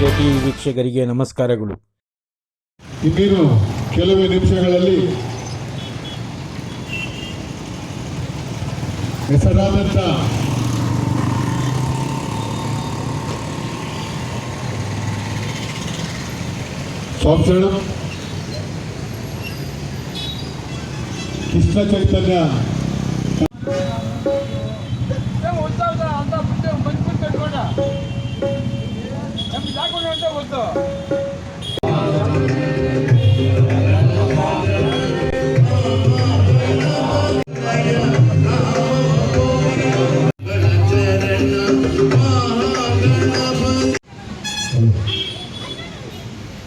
T ವೀಕ್ಷಕರಿಗೆ ನಮಸ್ಕಾರಗಳು. ಇನ್ನೇನು ಕೆಲವೇ ನಿಮಿಷಗಳಲ್ಲಿ ಹೆಸರಾದಂತ ಸಂಸಣ ಕೃಷ್ಣ ಚೈತನ್ಯ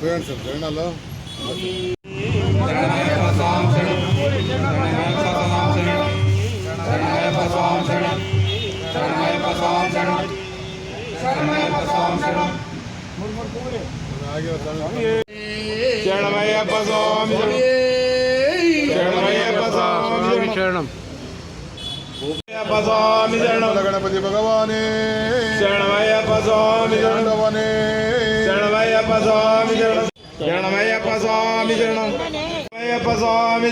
Burns of Journal. శరణమయ్యప్ప స్వామి శరణమయ్యప్ప స్వామి శరణం అయ్యప్ప స్వామి శరణం గణపతి భగవానే శరణమయ్యప్ప స్వామి శరణవనే శరణమయ్యప్ప స్వామి స్వామి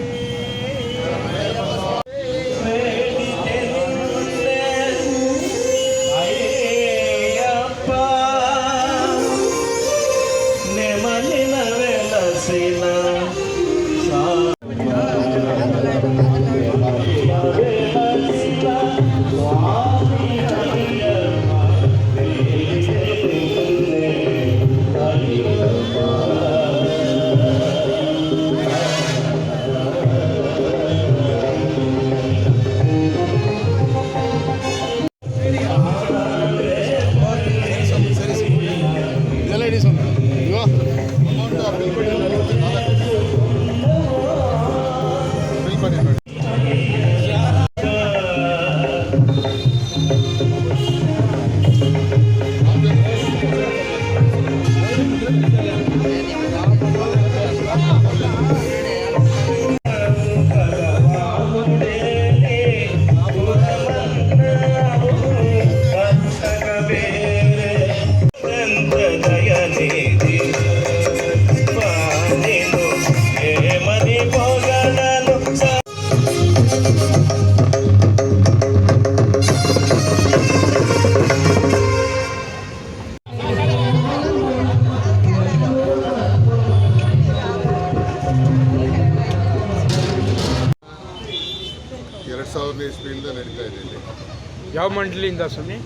Thank ಮಂಡಳಿಯಿಂದ ಸ್ವಾಮಿ.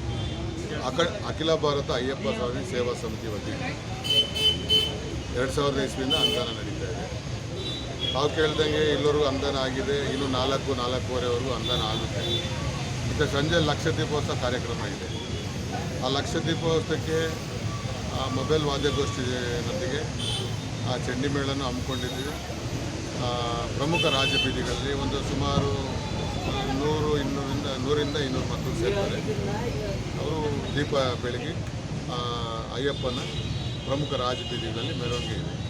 ಅಖಿಲ ಭಾರತ ಅಯ್ಯಪ್ಪ ಸ್ವಾಮಿ ಸೇವಾ ಸಮಿತಿ ವತಿಯಿಂದ ಎರಡು ಸಾವಿರದ ಇಸ್ವಿಯಿಂದ ಅನುದಾನ ನಡೀತಾ ಇದೆ. ತಾವು ಕೇಳ್ದಂಗೆ ಇಲ್ಲವರೆಗೂ ಅನುದಾನ ಆಗಿದೆ. ಇನ್ನು ನಾಲ್ಕು, ನಾಲ್ಕೂವರೆವರೆಗೂ ಅನುದಾನ ಆಗುತ್ತೆ. ಮತ್ತು ಸಂಜೆ ಲಕ್ಷ ದೀಪೋತ್ಸವ ಕಾರ್ಯಕ್ರಮ ಇದೆ. ಆ ಲಕ್ಷ ದೀಪೋತ್ಸವಕ್ಕೆ ಮೊಬೈಲ್ ವಾದ್ಯಗೋಷ್ಠಿಯೊಂದಿಗೆ ಆ, ಚಂಡಿ ಮೇಳನ ಹಮ್ಮಿಕೊಂಡಿದ್ದೀವಿ. ಪ್ರಮುಖ ರಾಜಬೀದಿಗಳಲ್ಲಿ ಒಂದು ಸುಮಾರು ನೂರು ಇನ್ನೂರಿಂದ ನೂರಿಂದ ಇನ್ನೂರು ಮಕ್ಕಳು ಸೇರ್ತಾರೆ. ಅವರು ದೀಪ ಬೆಳಗಿ ಆ, ಅಯ್ಯಪ್ಪನ ಪ್ರಮುಖ ರಾಜಬೀದಿಗಳಲ್ಲಿ ಮೆರವಣಿಗೆ ಇದೆ.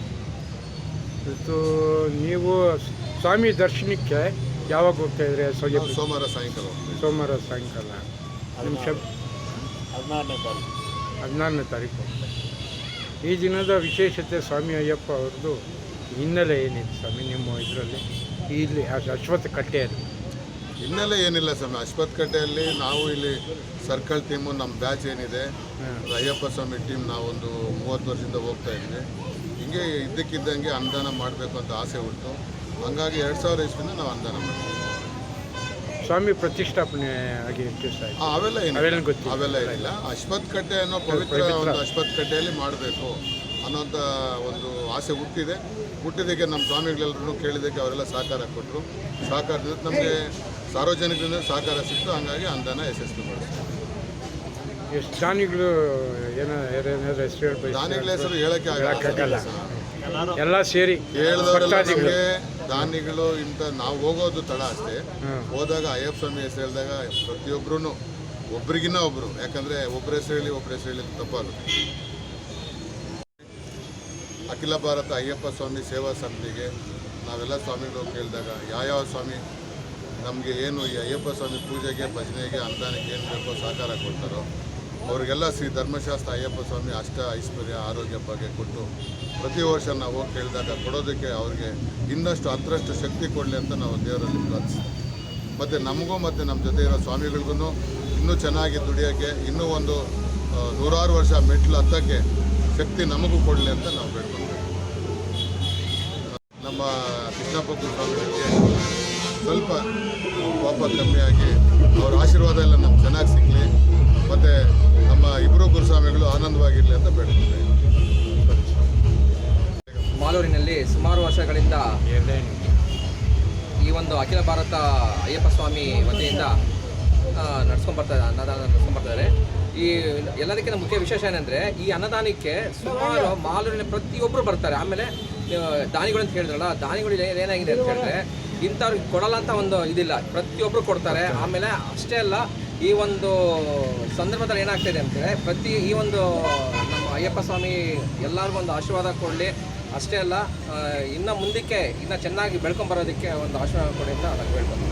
ಇದು ನೀವು ಸ್ವಾಮಿ ದರ್ಶನಕ್ಕೆ ಯಾವಾಗ ಹೋಗ್ತಾ ಇದ್ರೆ? ಸೋಮವಾರ ಸಾಯಂಕಾಲ ಹೋಗ್ತೀವಿ ಸೋಮವಾರ ಸಾಯಂಕಾಲ. ತಾರೀಕು. ಹದಿನಾರನೇ ತಾರೀಕು. ಈ ದಿನದ ವಿಶೇಷತೆ ಸ್ವಾಮಿ ಅಯ್ಯಪ್ಪ ಅವ್ರದ್ದು ಹಿನ್ನೆಲೆ ಏನಿದೆ ಸ್ವಾಮಿ ನಿಮ್ಮ ಇದರಲ್ಲಿ? ಇಲ್ಲಿ ಅಶ್- ಅಶ್ವತ್ಥ ಕಟ್ಟೆಯಲ್ಲಿ. ಹಿನ್ನೆಲೆ ಏನಿಲ್ಲ ಸರ್ ಅಶ್ವತ್ಕಟ್ಟೆಯಲ್ಲಿ ನಾವು ಇಲ್ಲಿ ಸರ್ಕಲ್ ಟೀಮು ನಮ್ಮ ಬ್ಯಾಚ್ ಏನಿದೆ. ಅಯ್ಯಪ್ಪ ಸ್ವಾಮಿ ಟೀಮ್ ನಾವೊಂದು ಮೂವತ್ತು ವರ್ಷದಿಂದ ಹೋಗ್ತಾ ಇದ್ವಿ. ಹಿಂಗೆ ಇದ್ದಕ್ಕಿದ್ದಂಗೆ ಅನುದಾನ ಮಾಡಬೇಕು ಅಂತ ಆಸೆ ಉಂಟು. ಹಂಗಾಗಿ ಎರಡು ಸಾವಿರ ಇಸ್ವಿಂದ ನಾವು ಅನುದಾನ ಮಾಡ್ತೀವಿ. ಸ್ವಾಮಿ ಪ್ರತಿಷ್ಠಾಪನೆ ಆಗಿ ಅವೆಲ್ಲ ಏನಿಲ್ಲ. ಅವೆಲ್ಲ ಗೊತ್ತಿಲ್ಲ. ಅವೆಲ್ಲ ಏನಿಲ್ಲ. ಅಶ್ವತ್ಕಟ್ಟೆ ಅನ್ನೋ ಪವಿತ್ರ ಒಂದು ಅಶ್ವತ್ಕಟ್ಟೆಯಲ್ಲಿ ಮಾಡಬೇಕು ಅನ್ನೋಂಥ ಒಂದು ಆಸೆ ಹುಟ್ಟಿದೆ. ಹುಟ್ಟಿದ್ದಕ್ಕೆ ನಮ್ಮ ಸ್ವಾಮಿಗಳೆಲ್ಲರೂ ಕೇಳಿದ್ದಕ್ಕೆ ಅವರೆಲ್ಲ ಸಹಕಾರ ಕೊಟ್ಟರು ಸಹಕಾರದಿಂದ ನಮಗೆ ಸಾರ್ವಜನಿಕರಿಂದ ಸಹಕಾರ ಸಿಕ್ತು ಹಂಗಾಗಿ ಅನುದಾನ ಯಶಸ್ವಿ ಮಾಡಿಸ್ತೀವಿ ಎಷ್ಟು ದಾನಿಗಳು ಏನೋ ಏನೇನಾದ್ರು ಹೆಸರು ಹೇಳ್ಬೇಕು? ದಾನಿಗಳ ಹೆಸರು ಹೇಳಕ್ಕೆ. ಆಗಲ್ಲ. ಎಲ್ಲ ಸೇರಿ ಕೇಳಿದವರೆಲ್ಲ ದಾನಿಗಳು ಇಂಥ ನಾವು ಹೋಗೋದು ತಡ ಅಷ್ಟೇ. ಹೋದಾಗ ಅಯ್ಯಪ್ಪ ಸ್ವಾಮಿ ಹೆಸರು ಹೇಳಿದಾಗ ಪ್ರತಿಯೊಬ್ಬರೂ ಒಬ್ರಿಗಿನ್ನ ಒಬ್ರು. ಯಾಕಂದ್ರೆ ಒಬ್ಬರ ಹೆಸರು ಹೇಳಿ ಒಬ್ಬರ ಹೆಸರು ಹೇಳಿ ತಪ್ಪಾಗುತ್ತೆ. ಅಖಿಲ ಭಾರತ ಅಯ್ಯಪ್ಪ ಸ್ವಾಮಿ ಸೇವಾ ಸಮಿತಿಗೆ ನಾವೆಲ್ಲ ಸ್ವಾಮಿಗಳು ಕೇಳಿದಾಗ ಯಾವ್ಯಾವ ಸ್ವಾಮಿ ನಮಗೆ ಏನು ಈ ಅಯ್ಯಪ್ಪ ಸ್ವಾಮಿ ಪೂಜೆಗೆ, ಭಜನೆಗೆ, ಅನುದಾನಕ್ಕೆ ಏನು ಬೇಕೋ ಸಹಕಾರ ಕೊಡ್ತಾರೋ, ಅವರಿಗೆಲ್ಲ ಶ್ರೀ ಧರ್ಮಶಾಸ್ತ್ರ ಅಯ್ಯಪ್ಪ ಸ್ವಾಮಿ ಅಷ್ಟ ಐಶ್ವರ್ಯ, ಆರೋಗ್ಯ ಬಗ್ಗೆ ಕೊಟ್ಟು ಪ್ರತಿ ವರ್ಷ ನಾವು ಹೋಗಿ ಕೇಳಿದಾಗ ಕೊಡೋದಕ್ಕೆ ಅವ್ರಿಗೆ ಇನ್ನಷ್ಟು ಹತ್ತರಷ್ಟು ಶಕ್ತಿ ಕೊಡಲಿ ಅಂತ ನಾವು ದೇವರಲ್ಲಿ ಪ್ರಾರ್ಥಿಸ್ತೀವಿ. ಮತ್ತು ನಮಗೂ ಮತ್ತು ನಮ್ಮ ಜೊತೆ ಇರೋ ಸ್ವಾಮಿಗಳಿಗೂ ಇನ್ನೂ ಚೆನ್ನಾಗಿ ದುಡಿಯೋಕ್ಕೆ ಇನ್ನೂ ಒಂದು ನೂರಾರು ವರ್ಷ ಮೆಟ್ಲು ಹತ್ತಕ್ಕೆ ಶಕ್ತಿ ನಮಗೂ ಕೊಡಲಿ ಅಂತ ನಾವು ಬೇಡ್ಕೊಳ್ತೀವಿ ನಮ್ಮ ಕೃಷ್ಣಪ್ಪ ಸ್ವಾಮಿಗಳಿಗೆ ಸ್ವಲ್ಪ ಪಾಪ ಕಮ್ಮಿಯಾಗಿ ಅವ್ರ ಆಶೀರ್ವಾದ ಎಲ್ಲ ನಮ್ಗೆ ಚೆನ್ನಾಗಿ ಸಿಗಲಿ. ಮತ್ತು ನಮ್ಮ ಇಬ್ಬರು ಗುರುಸ್ವಾಮಿಗಳು ಆನಂದವಾಗಿರಲಿ ಅಂತ ಬೇಡ್ಕೊಳ್ತೀವಿ ಮಾಲೂರಿನಲ್ಲಿ ಸುಮಾರು ವರ್ಷಗಳಿಂದ ಈ ಒಂದು ಅಖಿಲ ಭಾರತ ಅಯ್ಯಪ್ಪ ಸ್ವಾಮಿ ವತಿಯಿಂದ ನಡ್ಸ್ಕೊಂಡು ಬರ್ತಾ ಅನ್ನದಾನ ನಡ್ಸ್ಕೊಂಡು ಬರ್ತಾರೆ ಈ ಎಲ್ಲದಕ್ಕಿಂತ ಮುಖ್ಯ ವಿಶೇಷ ಏನಂದರೆ ಈ ಅನ್ನದಾನಕ್ಕೆ ಸುಮಾರು ಮಾಲೂರಿನ ಪ್ರತಿಯೊಬ್ಬರು ಬರ್ತಾರೆ. ಆಮೇಲೆ ದಾನಿಗಳು ಅಂತ ಹೇಳಿದ್ರಲ್ಲ ದಾನಿಗಳು ಏನ್- ಏನಾಗಿದೆ ಅಂತ ಹೇಳಿದ್ರೆ ಇಂಥವ್ರಿಗೆ ಕೊಡಲ್ಲ ಅಂತ ಒಂದು ಇದಿಲ್ಲ. ಪ್ರತಿಯೊಬ್ಬರು ಕೊಡ್ತಾರೆ. ಆಮೇಲೆ ಅಷ್ಟೇ ಅಲ್ಲ ಈ ಒಂದು ಸಂದರ್ಭದಲ್ಲಿ ಏನಾಗ್ತಿದೆ ಅಂದರೆ ಪ್ರತಿ ಈ ಒಂದು ನಮ್ಮ ಅಯ್ಯಪ್ಪ ಸ್ವಾಮಿ ಎಲ್ಲರಿಗೂ ಒಂದು ಆಶೀರ್ವಾದ ಕೊಡಲಿ. ಅಷ್ಟೇ ಅಲ್ಲ ಇನ್ನು ಮುಂದಕ್ಕೆ ಇನ್ನು ಚೆನ್ನಾಗಿ ಬೆಳ್ಕೊಂಬರೋದಕ್ಕೆ ಒಂದು ಆಶೀರ್ವಾದ ಕೊಡಿ ಅಂತ ನಾನು ಹೇಳ್ಕೊಂಡು